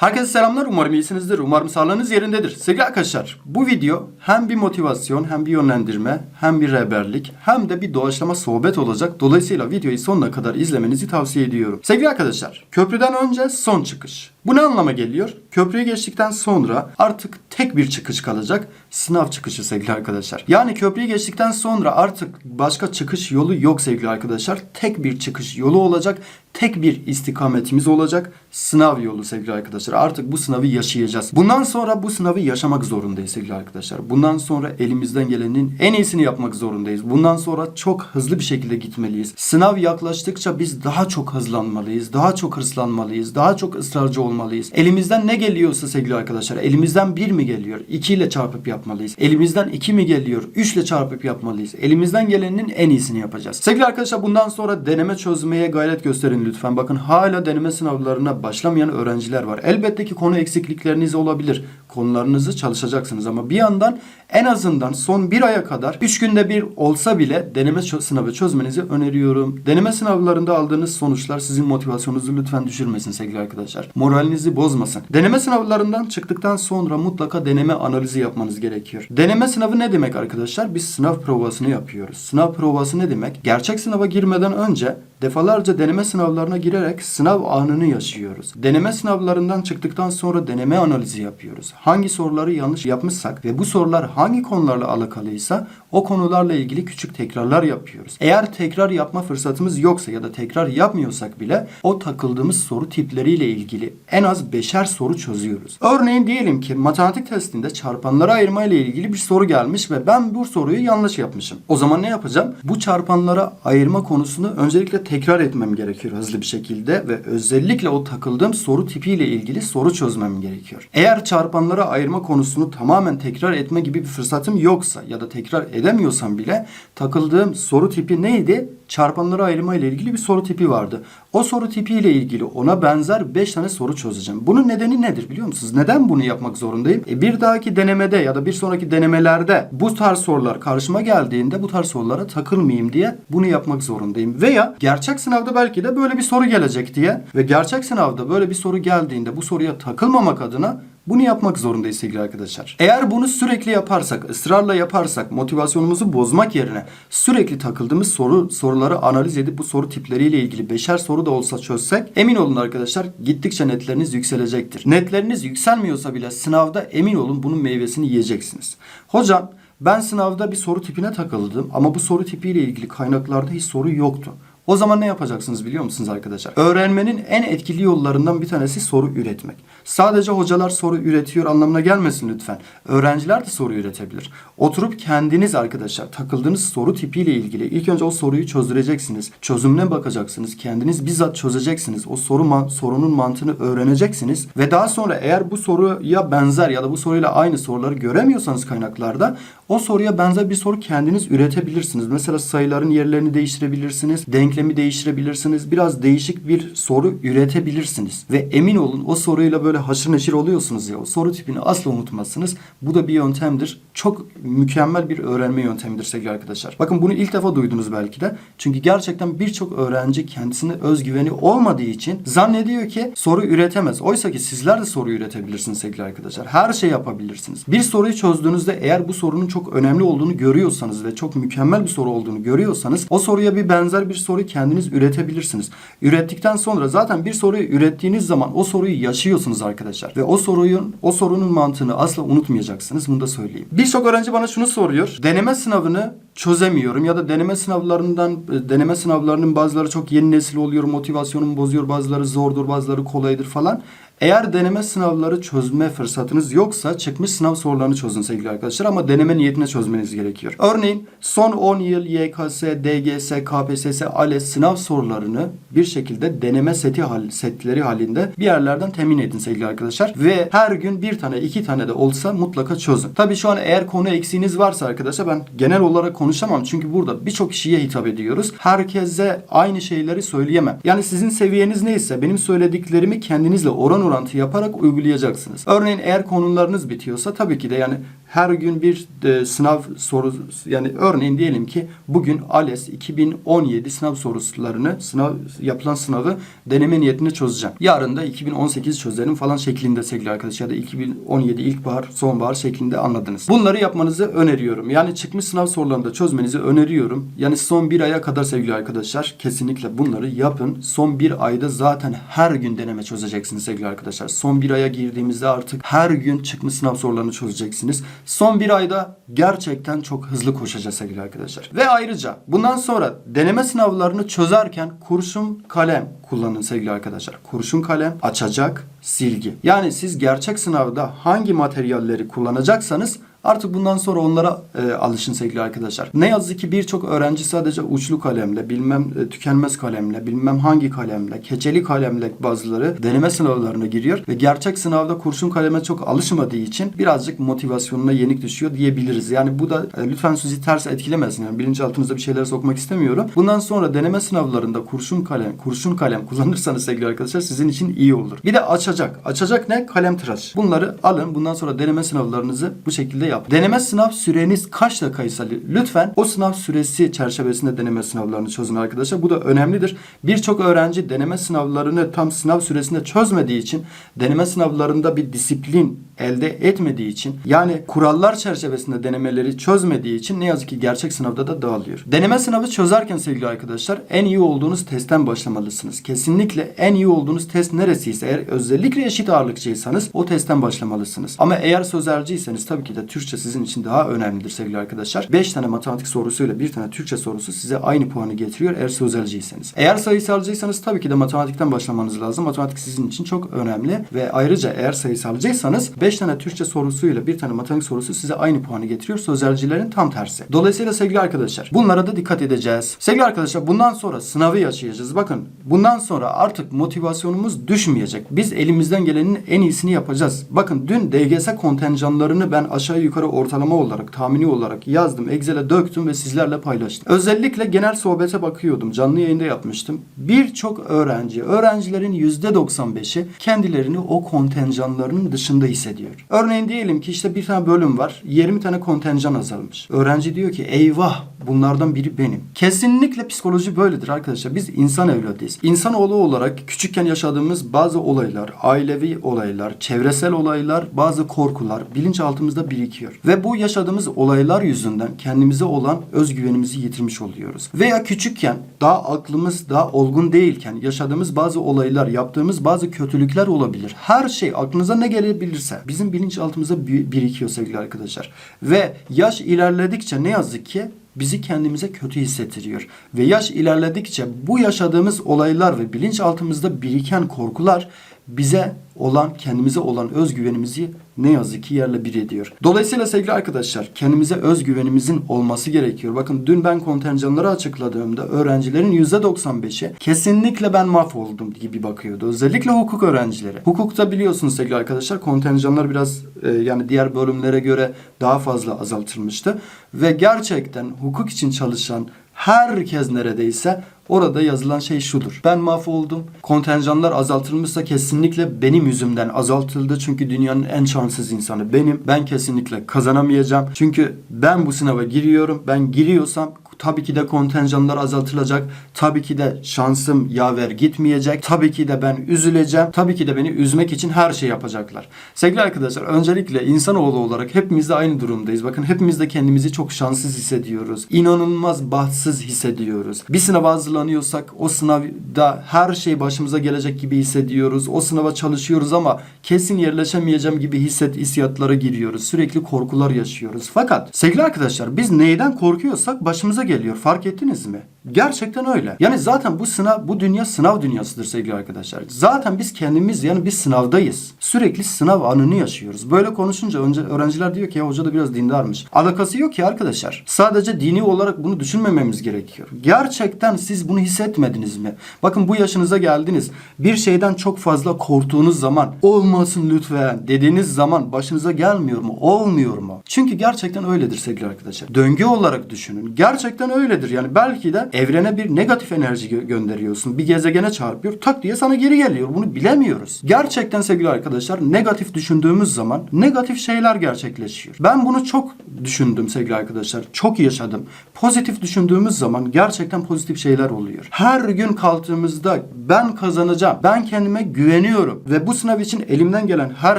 Herkese selamlar. Umarım iyisinizdir. Umarım sağlığınız yerindedir. Sevgili arkadaşlar, bu video hem bir motivasyon, hem bir yönlendirme, hem bir rehberlik, hem de bir doğaçlama sohbet olacak. Dolayısıyla videoyu sonuna kadar izlemenizi tavsiye ediyorum. Sevgili arkadaşlar, köprüden önce son çıkış. Bu ne anlama geliyor? Köprüyü geçtikten sonra artık tek bir çıkış kalacak. Sınav çıkışı sevgili arkadaşlar. Yani köprüyü geçtikten sonra artık başka çıkış yolu yok sevgili arkadaşlar. Tek bir çıkış yolu olacak. Tek bir istikametimiz olacak. Sınav yolu sevgili arkadaşlar. Artık bu sınavı yaşayacağız. Bundan sonra bu sınavı yaşamak zorundayız sevgili arkadaşlar. Bundan sonra elimizden gelenin en iyisini yapmak zorundayız. Bundan sonra çok hızlı bir şekilde gitmeliyiz. Sınav yaklaştıkça biz daha çok hızlanmalıyız. Daha çok hırslanmalıyız. Daha çok ısrarcı olmalıyız. Elimizden ne geliyorsa sevgili arkadaşlar. Elimizden bir mi geliyor? 2 ile çarpıp yapmalıyız. Elimizden iki mi geliyor? 3 ile çarpıp yapmalıyız. Elimizden gelenin en iyisini yapacağız. Sevgili arkadaşlar bundan sonra deneme çözmeye gayret gösterin lütfen. Bakın hala deneme sınavlarına başlamayan öğrenciler var. Elbette ki konu eksiklikleriniz olabilir. Konularınızı çalışacaksınız ama bir yandan en azından son bir aya kadar 3 günde bir olsa bile deneme sınavı çözmenizi öneriyorum. Deneme sınavlarında aldığınız sonuçlar sizin motivasyonunuzu lütfen düşürmesin sevgili arkadaşlar. Moralinizi bozmasın. Deneme sınavlarından çıktıktan sonra mutlaka deneme analizi yapmanız gerekiyor. Deneme sınavı ne demek arkadaşlar? Biz sınav provasını yapıyoruz. Sınav provası ne demek? Gerçek sınava girmeden önce defalarca deneme sınavlarına girerek sınav anını yaşıyoruz. Deneme sınavlarından çıktıktan sonra deneme analizi yapıyoruz. Hangi soruları yanlış yapmışsak ve bu sorular hangi konularla alakalıysa o konularla ilgili küçük tekrarlar yapıyoruz. Eğer tekrar yapma fırsatımız yoksa ya da tekrar yapmıyorsak bile o takıldığımız soru tipleriyle ilgili en az beşer soru çözüyoruz. Örneğin diyelim ki matematik testinde çarpanları ayırma ile ilgili bir soru gelmiş ve ben bu soruyu yanlış yapmışım. O zaman ne yapacağım? Bu çarpanlara ayırma konusunu öncelikle tekrar etmem gerekiyor hızlı bir şekilde ve özellikle o takıldığım soru tipiyle ilgili soru çözmem gerekiyor. Eğer çarpanlara ayırma konusunu tamamen tekrar etme gibi bir fırsatım yoksa ya da tekrar edemiyorsam bile takıldığım soru tipi neydi? Çarpanlara ayırma ile ilgili bir soru tipi vardı. O soru tipi ile ilgili ona benzer 5 tane soru çözeceğim. Bunun nedeni nedir biliyor musunuz? Neden bunu yapmak zorundayım? E bir dahaki denemede ya da bir sonraki denemelerde bu tarz sorular karşıma geldiğinde bu tarz sorulara takılmayayım diye bunu yapmak zorundayım. Veya gerçek sınavda belki de böyle bir soru gelecek diye ve gerçek sınavda böyle bir soru geldiğinde bu soruya takılmamak adına bunu yapmak zorundayız sevgili arkadaşlar. Eğer bunu sürekli yaparsak, ısrarla yaparsak, motivasyonumuzu bozmak yerine sürekli takıldığımız soru soruları analiz edip bu soru tipleriyle ilgili beşer soru da olsa çözsek emin olun arkadaşlar gittikçe netleriniz yükselecektir. Netleriniz yükselmiyorsa bile sınavda emin olun bunun meyvesini yiyeceksiniz. Hocam ben sınavda bir soru tipine takıldım ama bu soru tipiyle ilgili kaynaklarda hiç soru yoktu. O zaman ne yapacaksınız biliyor musunuz arkadaşlar? Öğrenmenin en etkili yollarından bir tanesi soru üretmek. Sadece hocalar soru üretiyor anlamına gelmesin lütfen. Öğrenciler de soru üretebilir. Oturup kendiniz arkadaşlar takıldığınız soru tipiyle ilgili ilk önce o soruyu çözdüreceksiniz. Çözümüne bakacaksınız. Kendiniz bizzat çözeceksiniz. O soru ma- sorunun mantığını öğreneceksiniz ve daha sonra eğer bu soruya benzer ya da bu soruyla aynı soruları göremiyorsanız kaynaklarda o soruya benzer bir soru kendiniz üretebilirsiniz. Mesela sayıların yerlerini değiştirebilirsiniz, denklemi değiştirebilirsiniz. Biraz değişik bir soru üretebilirsiniz. Ve emin olun o soruyla böyle haşır neşir oluyorsunuz ya. O soru tipini asla unutmazsınız. Bu da bir yöntemdir. Çok mükemmel bir öğrenme yöntemidir sevgili arkadaşlar. Bakın bunu ilk defa duydunuz belki de. Çünkü gerçekten birçok öğrenci kendisine özgüveni olmadığı için zannediyor ki soru üretemez. Oysa ki sizler de soru üretebilirsiniz sevgili arkadaşlar. Her şey yapabilirsiniz. Bir soruyu çözdüğünüzde eğer bu sorunun çok önemli olduğunu görüyorsanız ve çok mükemmel bir soru olduğunu görüyorsanız o soruya bir benzer bir soru kendiniz üretebilirsiniz. Ürettikten sonra zaten bir soruyu ürettiğiniz zaman o soruyu yaşıyorsunuz arkadaşlar. Ve o soruyun o sorunun mantığını asla unutmayacaksınız. Bunu da söyleyeyim. Birçok öğrenci bana şunu soruyor. Deneme sınavını çözemiyorum ya da deneme sınavlarından e, deneme sınavlarının bazıları çok yeni nesil oluyor, motivasyonumu bozuyor, bazıları zordur, bazıları kolaydır falan. Eğer deneme sınavları çözme fırsatınız yoksa çıkmış sınav sorularını çözün sevgili arkadaşlar ama deneme niyetine çözmeniz gerekiyor. Örneğin son 10 yıl YKS, DGS, KPSS, ALES sınav sorularını bir şekilde deneme seti hal, setleri halinde bir yerlerden temin edin sevgili arkadaşlar. Ve her gün bir tane iki tane de olsa mutlaka çözün. Tabii şu an eğer konu eksiğiniz varsa arkadaşlar ben genel olarak konuşamam. Çünkü burada birçok kişiye hitap ediyoruz. Herkese aynı şeyleri söyleyemem. Yani sizin seviyeniz neyse benim söylediklerimi kendinizle oran orantı yaparak uygulayacaksınız. Örneğin eğer konularınız bitiyorsa tabii ki de yani her gün bir e, sınav sorusu yani örneğin diyelim ki bugün ALES 2017 sınav sorularını sınav yapılan sınavı deneme niyetine çözeceğim. Yarın da 2018 çözerim falan şeklinde sevgili arkadaşlar ya da 2017 ilkbahar sonbahar şeklinde anladınız. Bunları yapmanızı öneriyorum. Yani çıkmış sınav sorularını da çözmenizi öneriyorum. Yani son bir aya kadar sevgili arkadaşlar kesinlikle bunları yapın. Son bir ayda zaten her gün deneme çözeceksiniz sevgili arkadaşlar. Son bir aya girdiğimizde artık her gün çıkmış sınav sorularını çözeceksiniz. Son bir ayda gerçekten çok hızlı koşacağız sevgili arkadaşlar. Ve ayrıca bundan sonra deneme sınavlarını çözerken kurşun kalem kullanın sevgili arkadaşlar. Kurşun kalem, açacak, silgi. Yani siz gerçek sınavda hangi materyalleri kullanacaksanız Artık bundan sonra onlara e, alışın sevgili arkadaşlar. Ne yazık ki birçok öğrenci sadece uçlu kalemle, bilmem e, tükenmez kalemle, bilmem hangi kalemle, keçeli kalemle bazıları deneme sınavlarına giriyor ve gerçek sınavda kurşun kaleme çok alışmadığı için birazcık motivasyonuna yenik düşüyor diyebiliriz. Yani bu da e, lütfen sizi ters etkilemesin. Yani bilinçaltınıza bir şeyler sokmak istemiyorum. Bundan sonra deneme sınavlarında kurşun kalem, kurşun kalem kullanırsanız sevgili arkadaşlar sizin için iyi olur. Bir de açacak. Açacak ne? Kalem tıraş. Bunları alın. Bundan sonra deneme sınavlarınızı bu şekilde yap. Deneme sınav süreniz kaç dakikaysa lütfen o sınav süresi çerçevesinde deneme sınavlarını çözün arkadaşlar. Bu da önemlidir. Birçok öğrenci deneme sınavlarını tam sınav süresinde çözmediği için deneme sınavlarında bir disiplin elde etmediği için yani kurallar çerçevesinde denemeleri çözmediği için ne yazık ki gerçek sınavda da dağılıyor. Deneme sınavı çözerken sevgili arkadaşlar en iyi olduğunuz testten başlamalısınız. Kesinlikle en iyi olduğunuz test neresiyse eğer özellikle eşit ağırlıkçıysanız o testten başlamalısınız. Ama eğer sözelciyseniz tabii ki de Türkçe sizin için daha önemlidir sevgili arkadaşlar. 5 tane matematik sorusuyla bir tane Türkçe sorusu size aynı puanı getiriyor eğer sözelciyseniz. Eğer sayısalcıysanız tabii ki de matematikten başlamanız lazım. Matematik sizin için çok önemli ve ayrıca eğer sayısalcıysanız 5 tane Türkçe sorusuyla bir tane matematik sorusu size aynı puanı getiriyor. Sözelcilerin tam tersi. Dolayısıyla sevgili arkadaşlar bunlara da dikkat edeceğiz. Sevgili arkadaşlar bundan sonra sınavı yaşayacağız. Bakın bundan sonra artık motivasyonumuz düşmeyecek. Biz elimizden gelenin en iyisini yapacağız. Bakın dün DGS kontenjanlarını ben aşağı yukarı ortalama olarak, tahmini olarak yazdım. Excel'e döktüm ve sizlerle paylaştım. Özellikle genel sohbete bakıyordum. Canlı yayında yapmıştım. Birçok öğrenci, öğrencilerin %95'i kendilerini o kontenjanların dışında hissediyor. Örneğin diyelim ki işte bir tane bölüm var. 20 tane kontenjan azalmış. Öğrenci diyor ki eyvah bunlardan biri benim. Kesinlikle psikoloji böyledir arkadaşlar. Biz insan evladıyız. İnsanoğlu olarak küçükken yaşadığımız bazı olaylar, ailevi olaylar, çevresel olaylar, bazı korkular bilinçaltımızda birikiyor. Ve bu yaşadığımız olaylar yüzünden kendimize olan özgüvenimizi yitirmiş oluyoruz. Veya küçükken daha aklımız daha olgun değilken yaşadığımız bazı olaylar, yaptığımız bazı kötülükler olabilir. Her şey aklınıza ne gelebilirse bizim bilinçaltımıza bi- birikiyor sevgili arkadaşlar. Ve yaş ilerledikçe ne yazık ki bizi kendimize kötü hissettiriyor. Ve yaş ilerledikçe bu yaşadığımız olaylar ve bilinçaltımızda biriken korkular bize olan, kendimize olan özgüvenimizi ne yazık ki yerle bir ediyor. Dolayısıyla sevgili arkadaşlar kendimize özgüvenimizin olması gerekiyor. Bakın dün ben kontenjanları açıkladığımda öğrencilerin %95'i kesinlikle ben mahvoldum gibi bakıyordu. Özellikle hukuk öğrencileri. Hukukta biliyorsunuz sevgili arkadaşlar kontenjanlar biraz e, yani diğer bölümlere göre daha fazla azaltılmıştı. Ve gerçekten hukuk için çalışan herkes neredeyse orada yazılan şey şudur. Ben mahvoldum. Kontenjanlar azaltılmışsa kesinlikle benim yüzümden azaltıldı. Çünkü dünyanın en şanssız insanı benim. Ben kesinlikle kazanamayacağım. Çünkü ben bu sınava giriyorum. Ben giriyorsam tabii ki de kontenjanlar azaltılacak. Tabii ki de şansım yaver gitmeyecek. Tabii ki de ben üzüleceğim. Tabii ki de beni üzmek için her şey yapacaklar. Sevgili arkadaşlar öncelikle insanoğlu olarak hepimiz de aynı durumdayız. Bakın hepimiz de kendimizi çok şanssız hissediyoruz. İnanılmaz bahtsız hissediyoruz. Bir sınava hazırlanıyorsak o sınavda her şey başımıza gelecek gibi hissediyoruz. O sınava çalışıyoruz ama kesin yerleşemeyeceğim gibi hisset hissiyatlara giriyoruz. Sürekli korkular yaşıyoruz. Fakat sevgili arkadaşlar biz neyden korkuyorsak başımıza geliyor. Fark ettiniz mi? Gerçekten öyle. Yani zaten bu sınav, bu dünya sınav dünyasıdır sevgili arkadaşlar. Zaten biz kendimiz yani biz sınavdayız. Sürekli sınav anını yaşıyoruz. Böyle konuşunca önce öğrenciler diyor ki ya hoca da biraz dindarmış. Alakası yok ki arkadaşlar. Sadece dini olarak bunu düşünmememiz gerekiyor. Gerçekten siz bunu hissetmediniz mi? Bakın bu yaşınıza geldiniz. Bir şeyden çok fazla korktuğunuz zaman olmasın lütfen dediğiniz zaman başınıza gelmiyor mu? Olmuyor mu? Çünkü gerçekten öyledir sevgili arkadaşlar. Döngü olarak düşünün. Gerçekten öyledir. Yani belki de evrene bir negatif enerji gö- gönderiyorsun. Bir gezegene çarpıyor. Tak diye sana geri geliyor. Bunu bilemiyoruz. Gerçekten sevgili arkadaşlar negatif düşündüğümüz zaman negatif şeyler gerçekleşiyor. Ben bunu çok düşündüm sevgili arkadaşlar. Çok yaşadım. Pozitif düşündüğümüz zaman gerçekten pozitif şeyler oluyor. Her gün kalktığımızda ben kazanacağım. Ben kendime güveniyorum ve bu sınav için elimden gelen her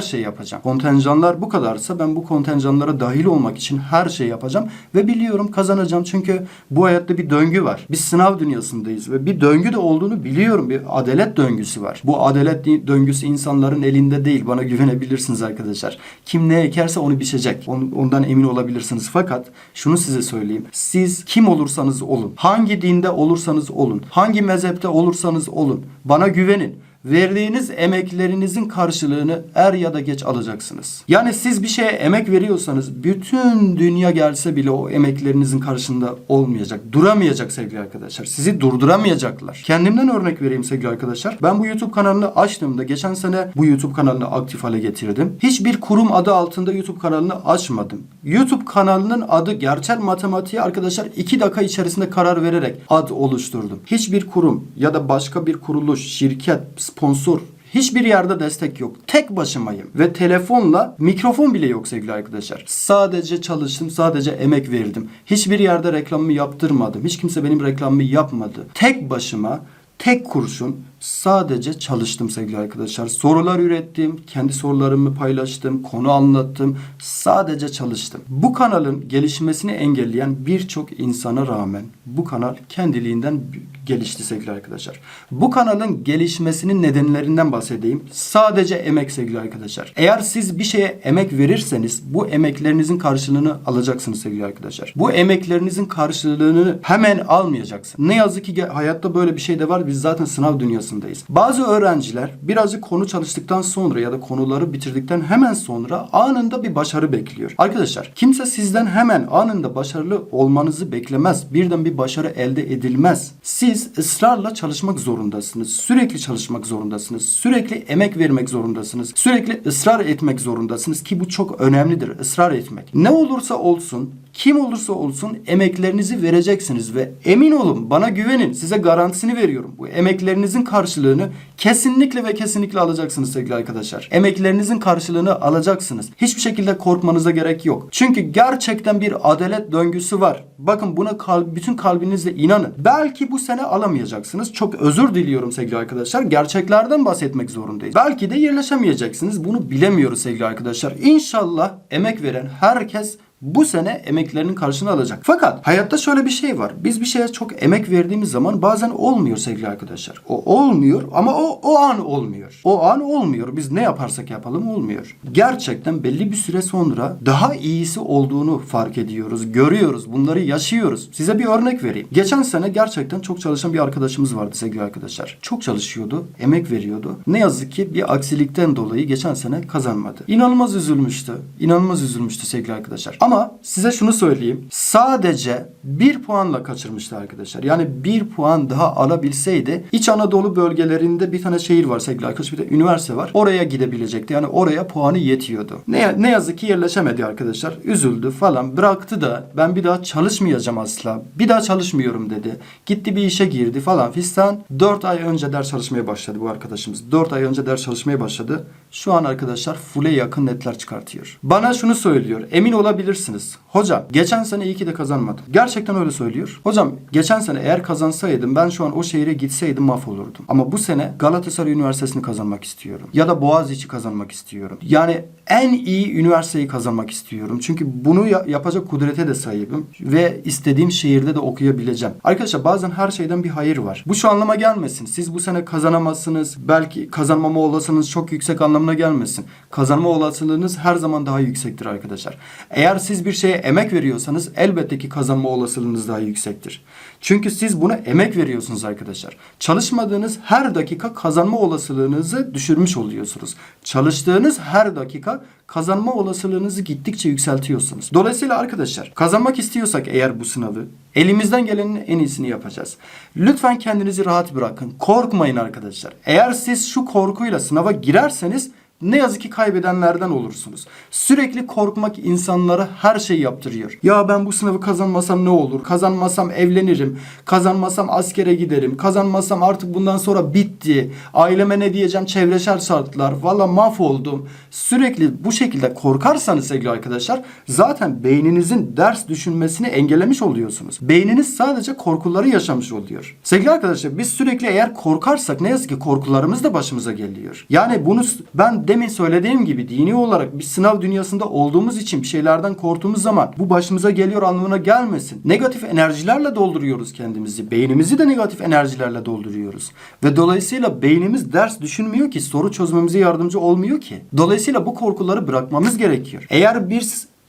şeyi yapacağım. Kontenjanlar bu kadarsa ben bu kontenjanlara dahil olmak için her şeyi yapacağım ve biliyorum kazanacağım çünkü bu hayatta bir döngü var. Biz sınav dünyasındayız ve bir döngü de olduğunu biliyorum. Bir adalet döngüsü var. Bu adalet döngüsü insanların elinde değil. Bana güvenebilirsiniz arkadaşlar. Kim ne ekerse onu biçecek. On- Ondan emin olabilirsiniz. Fakat şunu size söyleyeyim. Siz kim olursanız olun, hangi dinde olursanız olun, hangi mezhepte olursanız olun, bana güvenin. Verdiğiniz emeklerinizin karşılığını er ya da geç alacaksınız. Yani siz bir şeye emek veriyorsanız bütün dünya gelse bile o emeklerinizin karşında olmayacak. Duramayacak sevgili arkadaşlar. Sizi durduramayacaklar. Kendimden örnek vereyim sevgili arkadaşlar. Ben bu YouTube kanalını açtığımda geçen sene bu YouTube kanalını aktif hale getirdim. Hiçbir kurum adı altında YouTube kanalını açmadım. YouTube kanalının adı gerçel matematiğe arkadaşlar 2 dakika içerisinde karar vererek ad oluşturdum. Hiçbir kurum ya da başka bir kuruluş, şirket, sponsor Hiçbir yerde destek yok. Tek başımayım. Ve telefonla mikrofon bile yok sevgili arkadaşlar. Sadece çalıştım, sadece emek verdim. Hiçbir yerde reklamımı yaptırmadım. Hiç kimse benim reklamımı yapmadı. Tek başıma, tek kurşun sadece çalıştım sevgili arkadaşlar. Sorular ürettim, kendi sorularımı paylaştım, konu anlattım. Sadece çalıştım. Bu kanalın gelişmesini engelleyen birçok insana rağmen bu kanal kendiliğinden gelişti sevgili arkadaşlar. Bu kanalın gelişmesinin nedenlerinden bahsedeyim. Sadece emek sevgili arkadaşlar. Eğer siz bir şeye emek verirseniz bu emeklerinizin karşılığını alacaksınız sevgili arkadaşlar. Bu emeklerinizin karşılığını hemen almayacaksınız. Ne yazık ki hayatta böyle bir şey de var. Biz zaten sınav dünyasındayız. Bazı öğrenciler birazcık konu çalıştıktan sonra ya da konuları bitirdikten hemen sonra anında bir başarı bekliyor. Arkadaşlar kimse sizden hemen anında başarılı olmanızı beklemez. Birden bir başarı elde edilmez. Siz ısrarla çalışmak zorundasınız. Sürekli çalışmak zorundasınız. Sürekli emek vermek zorundasınız. Sürekli ısrar etmek zorundasınız ki bu çok önemlidir. Israr etmek. Ne olursa olsun kim olursa olsun emeklerinizi vereceksiniz ve emin olun bana güvenin size garantisini veriyorum. Bu emeklerinizin karşılığını kesinlikle ve kesinlikle alacaksınız sevgili arkadaşlar. Emeklerinizin karşılığını alacaksınız. Hiçbir şekilde korkmanıza gerek yok. Çünkü gerçekten bir adalet döngüsü var. Bakın buna kalb, bütün kalbinizle inanın. Belki bu sene alamayacaksınız. Çok özür diliyorum sevgili arkadaşlar. Gerçeklerden bahsetmek zorundayız. Belki de yerleşemeyeceksiniz. Bunu bilemiyoruz sevgili arkadaşlar. İnşallah emek veren herkes bu sene emeklerinin karşılığını alacak. Fakat hayatta şöyle bir şey var. Biz bir şeye çok emek verdiğimiz zaman bazen olmuyor sevgili arkadaşlar. O olmuyor ama o o an olmuyor. O an olmuyor. Biz ne yaparsak yapalım olmuyor. Gerçekten belli bir süre sonra daha iyisi olduğunu fark ediyoruz, görüyoruz. Bunları yaşıyoruz. Size bir örnek vereyim. Geçen sene gerçekten çok çalışan bir arkadaşımız vardı sevgili arkadaşlar. Çok çalışıyordu, emek veriyordu. Ne yazık ki bir aksilikten dolayı geçen sene kazanmadı. İnanılmaz üzülmüştü. İnanılmaz üzülmüştü sevgili arkadaşlar. Ama size şunu söyleyeyim. Sadece bir puanla kaçırmıştı arkadaşlar. Yani bir puan daha alabilseydi İç Anadolu bölgelerinde bir tane şehir var sevgili arkadaşlar. Bir de üniversite var. Oraya gidebilecekti. Yani oraya puanı yetiyordu. Ne, ne yazık ki yerleşemedi arkadaşlar. Üzüldü falan. Bıraktı da ben bir daha çalışmayacağım asla. Bir daha çalışmıyorum dedi. Gitti bir işe girdi falan fistan. 4 ay önce ders çalışmaya başladı bu arkadaşımız. 4 ay önce ders çalışmaya başladı. Şu an arkadaşlar full'e yakın netler çıkartıyor. Bana şunu söylüyor. Emin olabilirsiniz. Hocam geçen sene iyi ki de kazanmadım. Gerçekten öyle söylüyor. Hocam geçen sene eğer kazansaydım ben şu an o şehire gitseydim mahvolurdum. Ama bu sene Galatasaray Üniversitesi'ni kazanmak istiyorum. Ya da Boğaziçi kazanmak istiyorum. Yani en iyi üniversiteyi kazanmak istiyorum. Çünkü bunu ya- yapacak kudrete de sahibim. Ve istediğim şehirde de okuyabileceğim. Arkadaşlar bazen her şeyden bir hayır var. Bu şu anlama gelmesin. Siz bu sene kazanamazsınız. Belki kazanmama olasılığınız çok yüksek anlamına gelmesin. Kazanma olasılığınız her zaman daha yüksektir arkadaşlar. Eğer siz bir şeye emek veriyorsanız elbette ki kazanma olasılığınız daha yüksektir. Çünkü siz buna emek veriyorsunuz arkadaşlar. Çalışmadığınız her dakika kazanma olasılığınızı düşürmüş oluyorsunuz. Çalıştığınız her dakika kazanma olasılığınızı gittikçe yükseltiyorsunuz. Dolayısıyla arkadaşlar kazanmak istiyorsak eğer bu sınavı elimizden gelenin en iyisini yapacağız. Lütfen kendinizi rahat bırakın. Korkmayın arkadaşlar. Eğer siz şu korkuyla sınava girerseniz ne yazık ki kaybedenlerden olursunuz. Sürekli korkmak insanlara her şey yaptırıyor. Ya ben bu sınavı kazanmasam ne olur? Kazanmasam evlenirim. Kazanmasam askere giderim. Kazanmasam artık bundan sonra bitti. Aileme ne diyeceğim? Çevresel şartlar. Valla mahvoldum. Sürekli bu şekilde korkarsanız sevgili arkadaşlar zaten beyninizin ders düşünmesini engellemiş oluyorsunuz. Beyniniz sadece korkuları yaşamış oluyor. Sevgili arkadaşlar biz sürekli eğer korkarsak ne yazık ki korkularımız da başımıza geliyor. Yani bunu ben demin söylediğim gibi dini olarak bir sınav dünyasında olduğumuz için bir şeylerden korktuğumuz zaman bu başımıza geliyor anlamına gelmesin. Negatif enerjilerle dolduruyoruz kendimizi. Beynimizi de negatif enerjilerle dolduruyoruz. Ve dolayısıyla beynimiz ders düşünmüyor ki soru çözmemize yardımcı olmuyor ki. Dolayısıyla bu korkuları bırakmamız gerekiyor. Eğer bir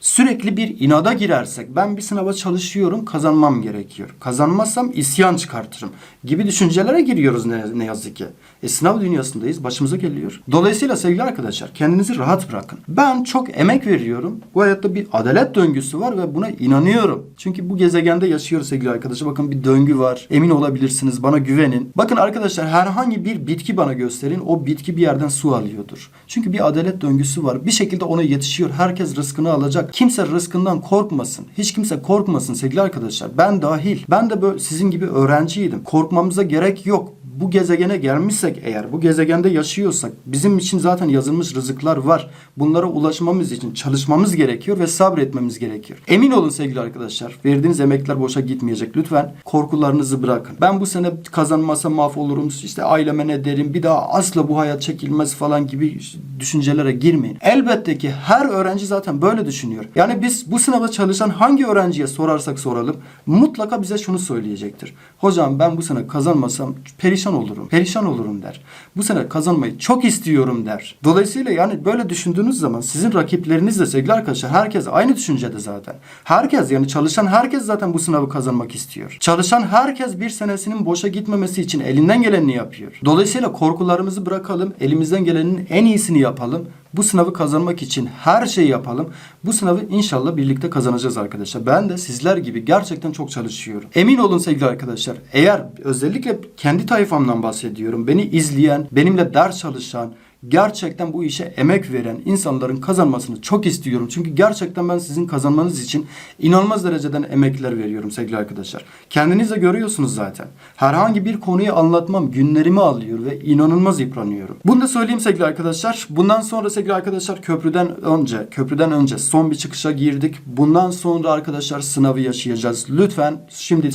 sürekli bir inada girersek ben bir sınava çalışıyorum kazanmam gerekiyor. Kazanmazsam isyan çıkartırım gibi düşüncelere giriyoruz ne, ne yazık ki. E sınav dünyasındayız başımıza geliyor. Dolayısıyla sevgili arkadaşlar kendinizi rahat bırakın. Ben çok emek veriyorum. Bu hayatta bir adalet döngüsü var ve buna inanıyorum. Çünkü bu gezegende yaşıyoruz sevgili arkadaşlar. Bakın bir döngü var. Emin olabilirsiniz. Bana güvenin. Bakın arkadaşlar herhangi bir bitki bana gösterin. O bitki bir yerden su alıyordur. Çünkü bir adalet döngüsü var. Bir şekilde ona yetişiyor. Herkes rızkını alacak. Kimse rızkından korkmasın. Hiç kimse korkmasın sevgili arkadaşlar. Ben dahil. Ben de böyle sizin gibi öğrenciydim. Korkmamıza gerek yok bu gezegene gelmişsek eğer, bu gezegende yaşıyorsak bizim için zaten yazılmış rızıklar var. Bunlara ulaşmamız için çalışmamız gerekiyor ve sabretmemiz gerekiyor. Emin olun sevgili arkadaşlar, verdiğiniz emekler boşa gitmeyecek. Lütfen korkularınızı bırakın. Ben bu sene kazanmazsam mahvolurum, işte aileme ne derim, bir daha asla bu hayat çekilmez falan gibi düşüncelere girmeyin. Elbette ki her öğrenci zaten böyle düşünüyor. Yani biz bu sınava çalışan hangi öğrenciye sorarsak soralım mutlaka bize şunu söyleyecektir. Hocam ben bu sene kazanmasam perişan olurum. Perişan olurum der. Bu sene kazanmayı çok istiyorum der. Dolayısıyla yani böyle düşündüğünüz zaman sizin rakipleriniz de sevgili arkadaşlar herkes aynı düşüncede zaten. Herkes yani çalışan herkes zaten bu sınavı kazanmak istiyor. Çalışan herkes bir senesinin boşa gitmemesi için elinden geleni yapıyor. Dolayısıyla korkularımızı bırakalım. Elimizden gelenin en iyisini yapalım. Bu sınavı kazanmak için her şeyi yapalım. Bu sınavı inşallah birlikte kazanacağız arkadaşlar. Ben de sizler gibi gerçekten çok çalışıyorum. Emin olun sevgili arkadaşlar. Eğer özellikle kendi tayfamdan bahsediyorum. Beni izleyen, benimle ders çalışan, gerçekten bu işe emek veren insanların kazanmasını çok istiyorum. Çünkü gerçekten ben sizin kazanmanız için inanılmaz dereceden emekler veriyorum sevgili arkadaşlar. Kendiniz de görüyorsunuz zaten. Herhangi bir konuyu anlatmam günlerimi alıyor ve inanılmaz yıpranıyorum. Bunu da söyleyeyim sevgili arkadaşlar. Bundan sonra sevgili arkadaşlar köprüden önce, köprüden önce son bir çıkışa girdik. Bundan sonra arkadaşlar sınavı yaşayacağız. Lütfen şimdi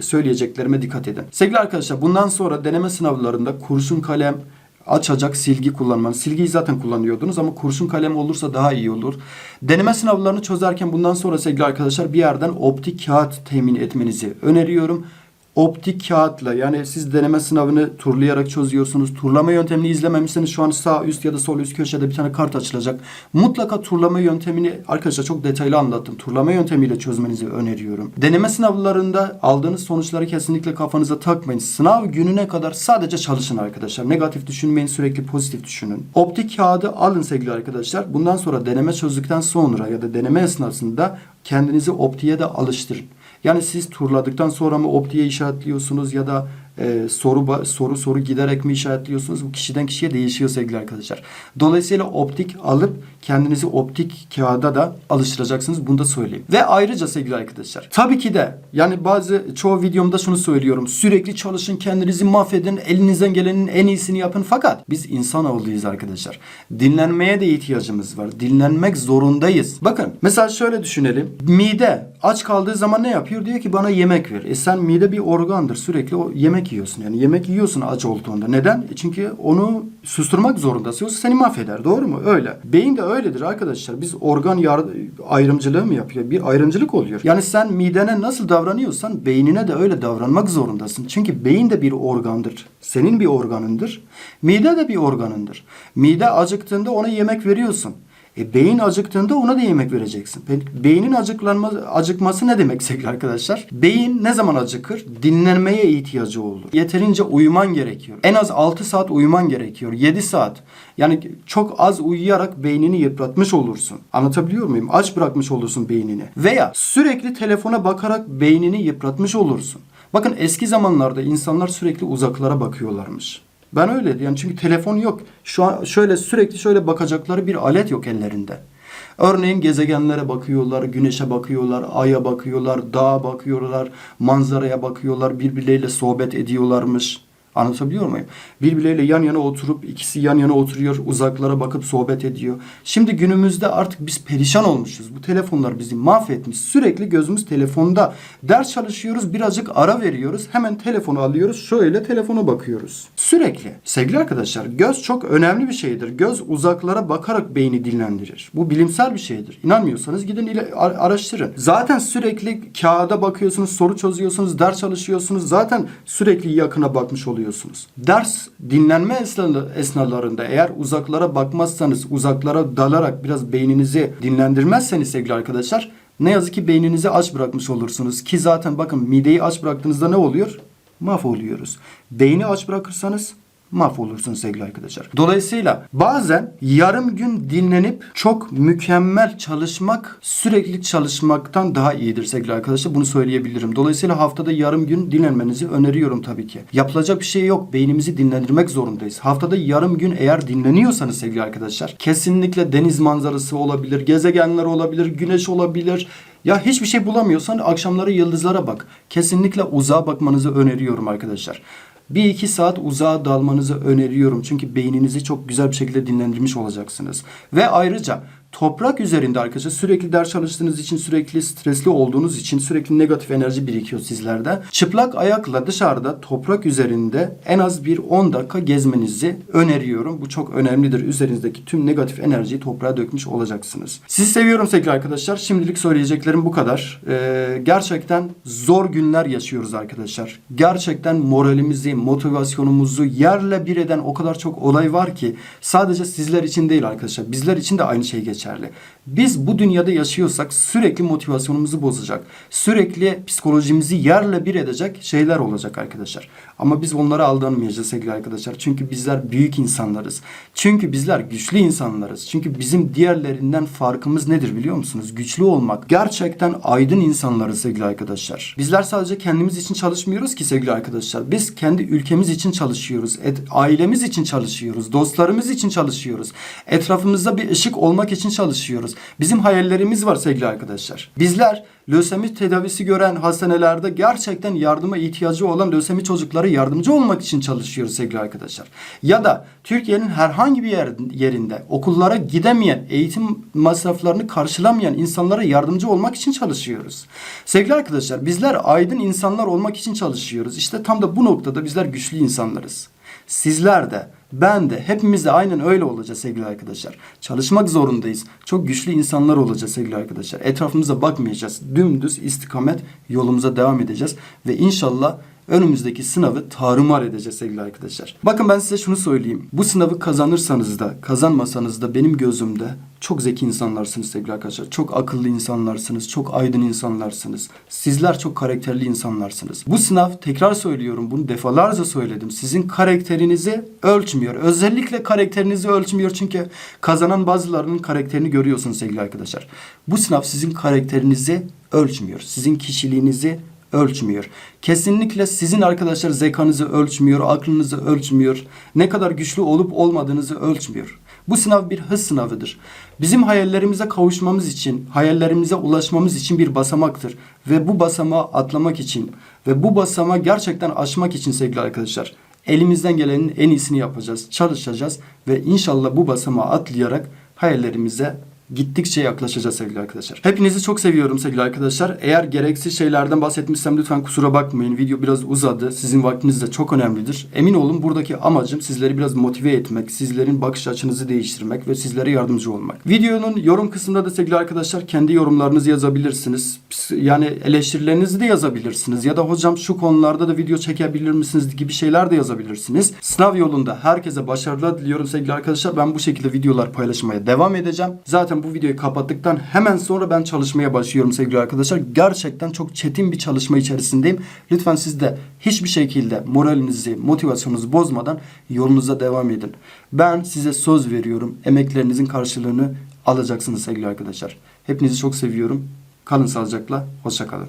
söyleyeceklerime dikkat edin. Sevgili arkadaşlar bundan sonra deneme sınavlarında kurşun kalem, açacak silgi kullanmanız. Silgiyi zaten kullanıyordunuz ama kurşun kalem olursa daha iyi olur. Deneme sınavlarını çözerken bundan sonra sevgili arkadaşlar bir yerden optik kağıt temin etmenizi öneriyorum. Optik kağıtla yani siz deneme sınavını turlayarak çözüyorsunuz. Turlama yöntemini izlememişseniz şu an sağ üst ya da sol üst köşede bir tane kart açılacak. Mutlaka turlama yöntemini arkadaşlar çok detaylı anlattım. Turlama yöntemiyle çözmenizi öneriyorum. Deneme sınavlarında aldığınız sonuçları kesinlikle kafanıza takmayın. Sınav gününe kadar sadece çalışın arkadaşlar. Negatif düşünmeyin sürekli pozitif düşünün. Optik kağıdı alın sevgili arkadaşlar. Bundan sonra deneme çözdükten sonra ya da deneme esnasında kendinizi optiğe de alıştırın. Yani siz turladıktan sonra mı optiğe işaretliyorsunuz ya da e, soru soru soru giderek mi işaretliyorsunuz? Bu kişiden kişiye değişiyor sevgili arkadaşlar. Dolayısıyla optik alıp kendinizi optik kağıda da alıştıracaksınız. Bunu da söyleyeyim. Ve ayrıca sevgili arkadaşlar tabii ki de yani bazı çoğu videomda şunu söylüyorum. Sürekli çalışın, kendinizi mahvedin, elinizden gelenin en iyisini yapın. Fakat biz insanoğluyuz arkadaşlar. Dinlenmeye de ihtiyacımız var. Dinlenmek zorundayız. Bakın mesela şöyle düşünelim. Mide aç kaldığı zaman ne yapıyor? Diyor ki bana yemek ver. E sen mide bir organdır. Sürekli o yemek yiyorsun. Yani yemek yiyorsun aç olduğunda. Neden? E çünkü onu susturmak zorundasın. Yoksa seni mahveder. Doğru mu? Öyle. Beyin de öyledir arkadaşlar. Biz organ yar- ayrımcılığı mı yapıyor? Bir ayrımcılık oluyor. Yani sen midene nasıl davranıyorsan beynine de öyle davranmak zorundasın. Çünkü beyin de bir organdır. Senin bir organındır. Mide de bir organındır. Mide acıktığında ona yemek veriyorsun. E, beyin acıktığında ona da yemek vereceksin. Beynin acıklanma, acıkması ne demek sevgili arkadaşlar? Beyin ne zaman acıkır? Dinlenmeye ihtiyacı olur. Yeterince uyuman gerekiyor. En az 6 saat uyuman gerekiyor. 7 saat. Yani çok az uyuyarak beynini yıpratmış olursun. Anlatabiliyor muyum? Aç bırakmış olursun beynini. Veya sürekli telefona bakarak beynini yıpratmış olursun. Bakın eski zamanlarda insanlar sürekli uzaklara bakıyorlarmış. Ben öyle yani çünkü telefon yok. Şu an şöyle sürekli şöyle bakacakları bir alet yok ellerinde. Örneğin gezegenlere bakıyorlar, güneşe bakıyorlar, aya bakıyorlar, dağa bakıyorlar, manzaraya bakıyorlar, birbirleriyle sohbet ediyorlarmış. Anlatabiliyor muyum? Birbirleriyle yan yana oturup ikisi yan yana oturuyor, uzaklara bakıp sohbet ediyor. Şimdi günümüzde artık biz perişan olmuşuz. Bu telefonlar bizi mahvetmiş. Sürekli gözümüz telefonda. Ders çalışıyoruz, birazcık ara veriyoruz. Hemen telefonu alıyoruz, şöyle telefona bakıyoruz. Sürekli. Sevgili arkadaşlar, göz çok önemli bir şeydir. Göz uzaklara bakarak beyni dinlendirir. Bu bilimsel bir şeydir. İnanmıyorsanız gidin ile ar- araştırın. Zaten sürekli kağıda bakıyorsunuz, soru çözüyorsunuz, ders çalışıyorsunuz. Zaten sürekli yakına bakmış oluyorsunuz. Ders dinlenme esna- esnalarında eğer uzaklara bakmazsanız, uzaklara dalarak biraz beyninizi dinlendirmezseniz sevgili arkadaşlar ne yazık ki beyninizi aç bırakmış olursunuz. Ki zaten bakın mideyi aç bıraktığınızda ne oluyor? Mahvoluyoruz. Beyni aç bırakırsanız mahvolursunuz sevgili arkadaşlar. Dolayısıyla bazen yarım gün dinlenip çok mükemmel çalışmak sürekli çalışmaktan daha iyidir sevgili arkadaşlar. Bunu söyleyebilirim. Dolayısıyla haftada yarım gün dinlenmenizi öneriyorum tabii ki. Yapılacak bir şey yok. Beynimizi dinlendirmek zorundayız. Haftada yarım gün eğer dinleniyorsanız sevgili arkadaşlar kesinlikle deniz manzarası olabilir, gezegenler olabilir, güneş olabilir, ya hiçbir şey bulamıyorsan akşamları yıldızlara bak. Kesinlikle uzağa bakmanızı öneriyorum arkadaşlar. Bir iki saat uzağa dalmanızı öneriyorum. Çünkü beyninizi çok güzel bir şekilde dinlendirmiş olacaksınız. Ve ayrıca toprak üzerinde arkadaşlar sürekli ders çalıştığınız için, sürekli stresli olduğunuz için sürekli negatif enerji birikiyor sizlerde. Çıplak ayakla dışarıda toprak üzerinde en az bir 10 dakika gezmenizi öneriyorum. Bu çok önemlidir. Üzerinizdeki tüm negatif enerjiyi toprağa dökmüş olacaksınız. Sizi seviyorum sevgili arkadaşlar. Şimdilik söyleyeceklerim bu kadar. Ee, gerçekten zor günler yaşıyoruz arkadaşlar. Gerçekten moralimizi, motivasyonumuzu yerle bir eden o kadar çok olay var ki sadece sizler için değil arkadaşlar. Bizler için de aynı şey የቻለ Biz bu dünyada yaşıyorsak sürekli motivasyonumuzu bozacak, sürekli psikolojimizi yerle bir edecek şeyler olacak arkadaşlar. Ama biz onlara aldanmayacağız sevgili arkadaşlar. Çünkü bizler büyük insanlarız. Çünkü bizler güçlü insanlarız. Çünkü bizim diğerlerinden farkımız nedir biliyor musunuz? Güçlü olmak. Gerçekten aydın insanlarız sevgili arkadaşlar. Bizler sadece kendimiz için çalışmıyoruz ki sevgili arkadaşlar. Biz kendi ülkemiz için çalışıyoruz. Et, ailemiz için çalışıyoruz. Dostlarımız için çalışıyoruz. Etrafımızda bir ışık olmak için çalışıyoruz. Bizim hayallerimiz var sevgili arkadaşlar. Bizler lösemi tedavisi gören hastanelerde gerçekten yardıma ihtiyacı olan lösemi çocuklara yardımcı olmak için çalışıyoruz sevgili arkadaşlar. Ya da Türkiye'nin herhangi bir yer, yerinde okullara gidemeyen, eğitim masraflarını karşılamayan insanlara yardımcı olmak için çalışıyoruz. Sevgili arkadaşlar bizler aydın insanlar olmak için çalışıyoruz. İşte tam da bu noktada bizler güçlü insanlarız. Sizler de ben de hepimiz de aynen öyle olacağız sevgili arkadaşlar. Çalışmak zorundayız. Çok güçlü insanlar olacağız sevgili arkadaşlar. Etrafımıza bakmayacağız. Dümdüz istikamet yolumuza devam edeceğiz. Ve inşallah önümüzdeki sınavı tarumar edeceğiz sevgili arkadaşlar. Bakın ben size şunu söyleyeyim. Bu sınavı kazanırsanız da kazanmasanız da benim gözümde çok zeki insanlarsınız sevgili arkadaşlar. Çok akıllı insanlarsınız. Çok aydın insanlarsınız. Sizler çok karakterli insanlarsınız. Bu sınav tekrar söylüyorum bunu defalarca söyledim. Sizin karakterinizi ölçmüyor. Özellikle karakterinizi ölçmüyor çünkü kazanan bazılarının karakterini görüyorsunuz sevgili arkadaşlar. Bu sınav sizin karakterinizi ölçmüyor. Sizin kişiliğinizi ölçmüyor. Kesinlikle sizin arkadaşlar zekanızı ölçmüyor, aklınızı ölçmüyor. Ne kadar güçlü olup olmadığınızı ölçmüyor. Bu sınav bir hız sınavıdır. Bizim hayallerimize kavuşmamız için, hayallerimize ulaşmamız için bir basamaktır. Ve bu basamağı atlamak için ve bu basamağı gerçekten aşmak için sevgili arkadaşlar elimizden gelenin en iyisini yapacağız, çalışacağız ve inşallah bu basamağı atlayarak hayallerimize gittikçe yaklaşacağız sevgili arkadaşlar. Hepinizi çok seviyorum sevgili arkadaşlar. Eğer gereksiz şeylerden bahsetmişsem lütfen kusura bakmayın. Video biraz uzadı. Sizin vaktiniz de çok önemlidir. Emin olun buradaki amacım sizleri biraz motive etmek, sizlerin bakış açınızı değiştirmek ve sizlere yardımcı olmak. Videonun yorum kısmında da sevgili arkadaşlar kendi yorumlarınızı yazabilirsiniz. Yani eleştirilerinizi de yazabilirsiniz. Ya da hocam şu konularda da video çekebilir misiniz gibi şeyler de yazabilirsiniz. Sınav yolunda herkese başarılar diliyorum sevgili arkadaşlar. Ben bu şekilde videolar paylaşmaya devam edeceğim. Zaten bu videoyu kapattıktan hemen sonra ben çalışmaya başlıyorum sevgili arkadaşlar. Gerçekten çok çetin bir çalışma içerisindeyim. Lütfen siz de hiçbir şekilde moralinizi, motivasyonunuzu bozmadan yolunuza devam edin. Ben size söz veriyorum. Emeklerinizin karşılığını alacaksınız sevgili arkadaşlar. Hepinizi çok seviyorum. Kalın sağlıcakla. Hoşça kalın.